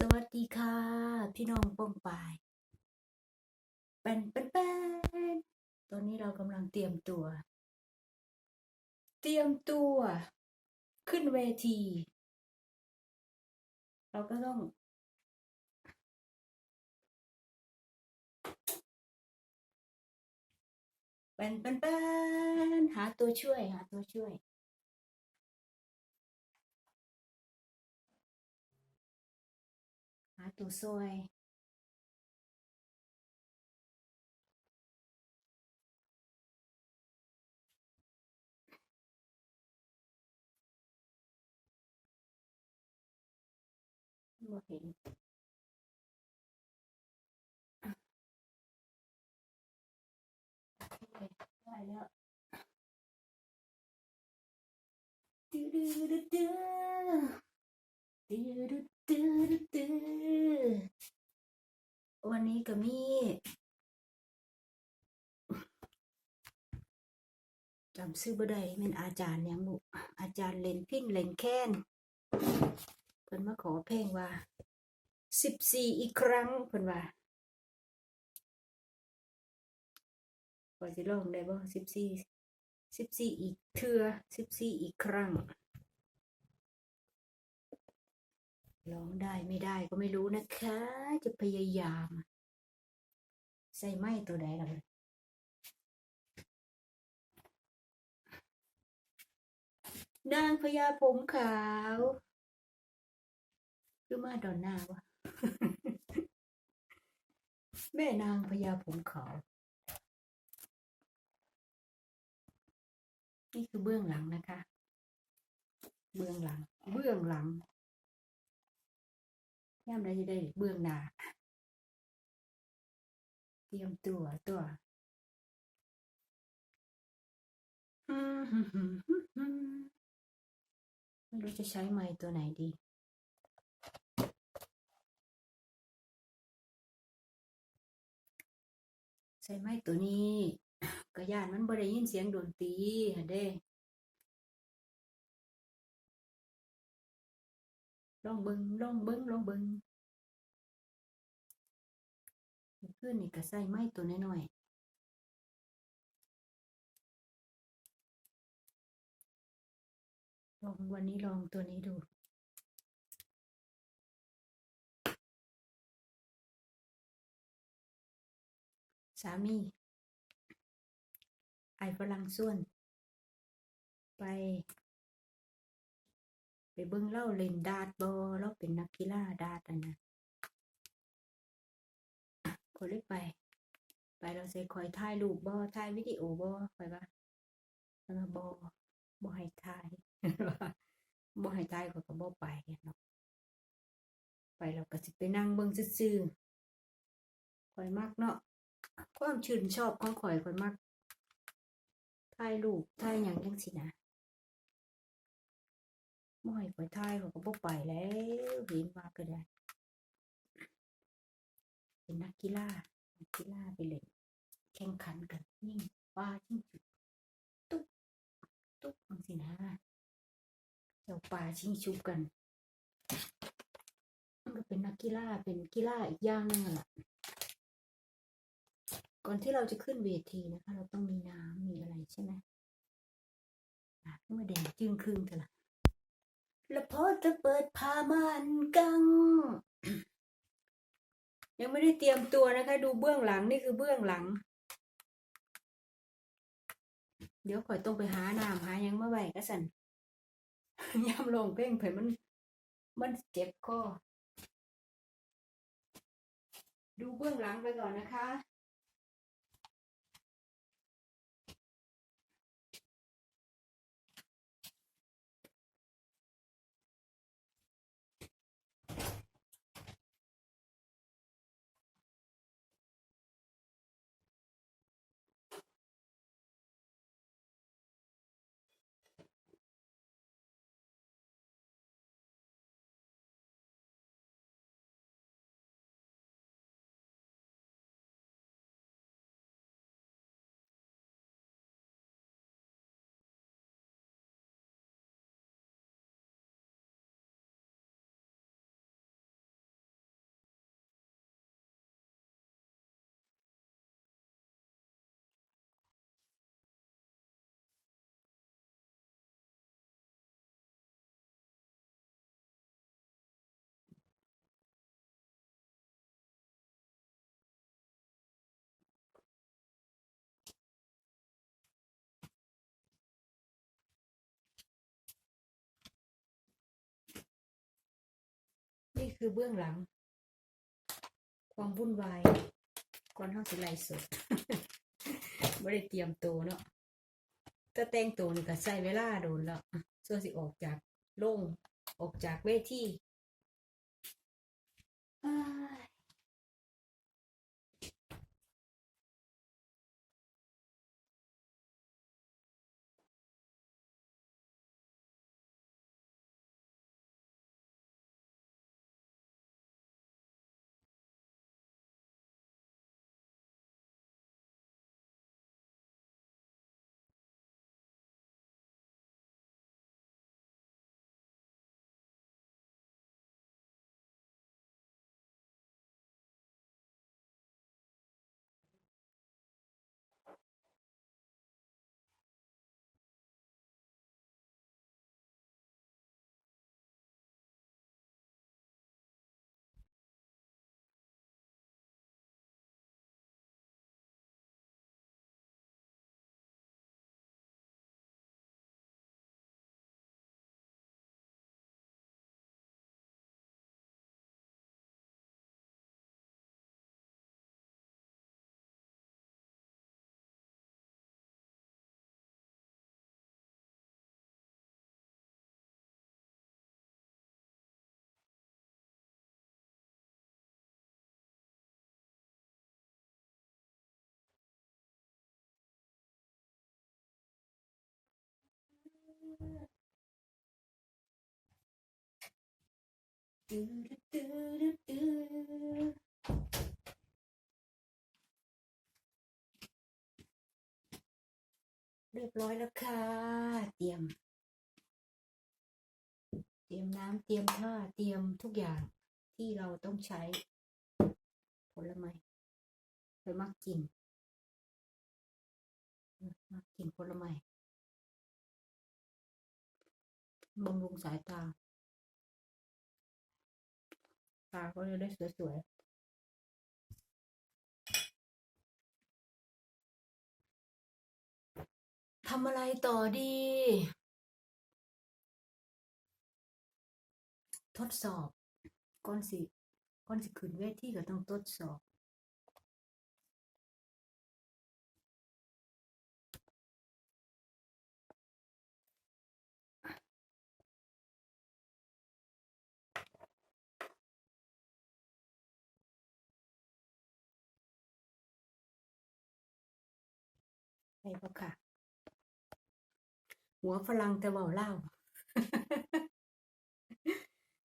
สวัสดีค่ะ พี่น้องป้องปายเป็นเป็นเป็นตอนนี้เรากำลังเตรียมตัว เตรียมตัว ขึ้นเวที เราก็ต้อง เป็นเป็นเป็นหาตัวช่วย หาตัวช่วย หาตัวซวยบ่เห็นอะ นี้ก็มีจำชื่อบ่ได้แม่นอาจารย์ยังบุอาจารย์เลนพินเลนแค้นเพิ่นมาขอเพลงว่าสิบสี่อีกครั้งเพิ่นว่าพอสิร้องได้บ่สิบสี่สิบสี่อีกเทื่อสิบสี่อีกครั้งร้องได้ไม่ได้ก็ไม่รู้นะคะ จะพยายาม ใส่ไม้ตัวใดล่ะเพิ่นนางพญาผมขาวคือมาดอนหน้าวะแม่นางพญาผมขาว นี่คือเบื้องหลังนะคะ เบื้องหลัง เบื้องหลังย่ำได้จะได้เบื้องหน้า เตรียมตัวตัวฮึฮึฮึฮึ่มไม่รู้จะใช้ไม้ตัวไหนดีใช้ไม้ตัวนี้ก็ย่านมันบ่ได้ยินเสียงดนตรีหั่นเด้ลองเบิงลองเบิงลองเบิง เพื่อนนี่ก็ใส่ไม้ตัวน้อยๆลองวันนี้ลองตัวนี้ดูสามีไอ้ฝรั่งส่วน ไป ไปเบิ่งเล่าเล่นดาดบอเราเป็นนักกีฬาดาดนะ คนเลยไป ไปเราใส่คอยถ่ายรูปบอถ่ายวิดีโอบอคอยว่าแล้วบอบอให้ถ่ายบอให้ถ่ายเขาก็บอไปเนาะไปเราก็สิไปนั่งเบิ่งซื่อๆคอยมักเนาะความชื่นชอบของข่อยคอยมักถ่ายรูปถ่ายหยังจังสินะบ่ให้ข่อยถ่ายเขาก็บ่ไปแล้วเห็นว่าก็ได้ เป็นนักกีฬานักกีฬาไปเล่นแข่งขันกันยิ่งว่ายิ่งจุดตุ๊บตุ๊บจังสินะเจ้าป่าชิงชุบกันมันก็เป็นนักกีฬาเป็นกีฬาอีกอย่างหนึงอะล่ะก่อนที่เราจะขึ้นเวทีนะคะ เราต้องมีน้ำมีอะไรใช่ไหมเมื่อแดงจึงครึ่งเถอะล่ะแล้วพอจะเปิดผ้าม่านกัง ยังไม่ได้เตรียมตัวนะคะ ดูเบื้องหลังนี่คือเบื้องหลัง เดี๋ยวข่อยต้องไปหาน้ำหายังมาไหร่ก็สันย่ำลงเพ่งเผยมัน มันเจ็บคอดูเบื้องหลังไปก่อนนะคะ คือเบื้องหลัง ความวุ่นวายก่อนเฮาสิไลสดบ่ได้เตรียมตัวเนาะถ้าแต่งตัวนี่ก็ใส่เวลาโดนแล้วส่วนสิออกจากโล่งออกจากเวที เรียบร้อยแล้วค่ะ เตรียม เตรียมน้ำเตรียมผ้าเตรียมทุกอย่างที่เราต้องใช้ ผลไม้ไปมักกินมักกินผลไม้ บำรุงสายตา ตาก็จะได้สวยๆทำอะไรต่อดี ทดสอบก่อนสิก่อนสิขึ้นเวทีก็ต้องทดสอบ ไปปะค่ะ หัวฝรั่งแต่ว้าลา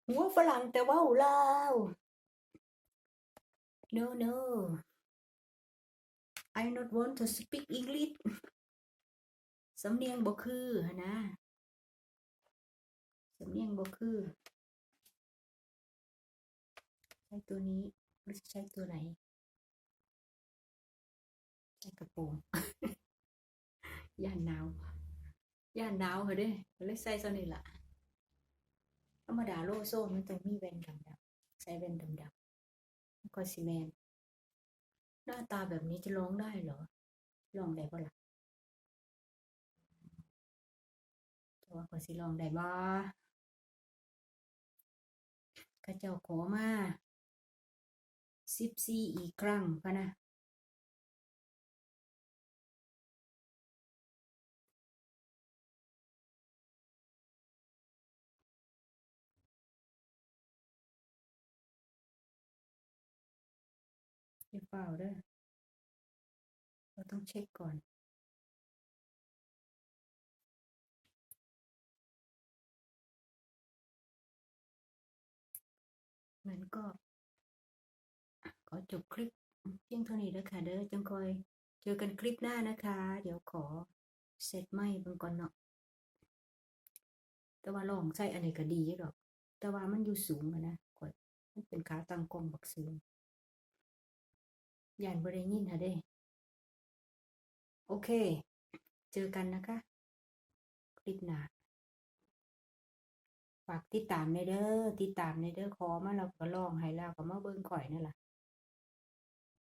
หัวฝรั่งแต่ว้าลา no no I not want to speak English สำเนียงบ่คือนะสำเนียงบ่คือ ใช้ตัวนี้หรือจะใช้ตัวไหน ใช้กระโปรง ย่านหนาวย่านหนาวเหรอเด้ก็เลยใส่เท่านี้ล่ะธรรมดาโลโซ่มันต้องมีแว่นดำๆใส่แว่นดำๆแล้วก็ซีเมนหน้าตาแบบนี้จะร้องได้เหรอร้องได้ปะล่ะจะว่าก็สิร้องได้บ่ข้าเจ้าขอมาสิบสี่อีกครั้งพะนะ อย่าเปล่าเด้อเราต้องเช็คก่อน มันก็ ขอจบคลิปเพียงเท่านี้แล้วค่ะเด้อจังคอยเจอกันคลิปหน้านะคะ เดี๋ยวขอเสร็จไหมเบิ่งก่อนเนาะแต่ว่าลองใส่อันกก็ดีอยู่ดอก แต่ว่ามันอยู่สูงอะนะกดมันเป็นขาตั้งกล้องบักสูง ย่านบริยินหะเด้โอเค เจอกันนะคะ คลิปหน้าฝากติดตามในเด้อติดตามในเด้อขอมาเราก็ลองให้แล้วก็มาเบิ่งข่อยนั่นล่ะ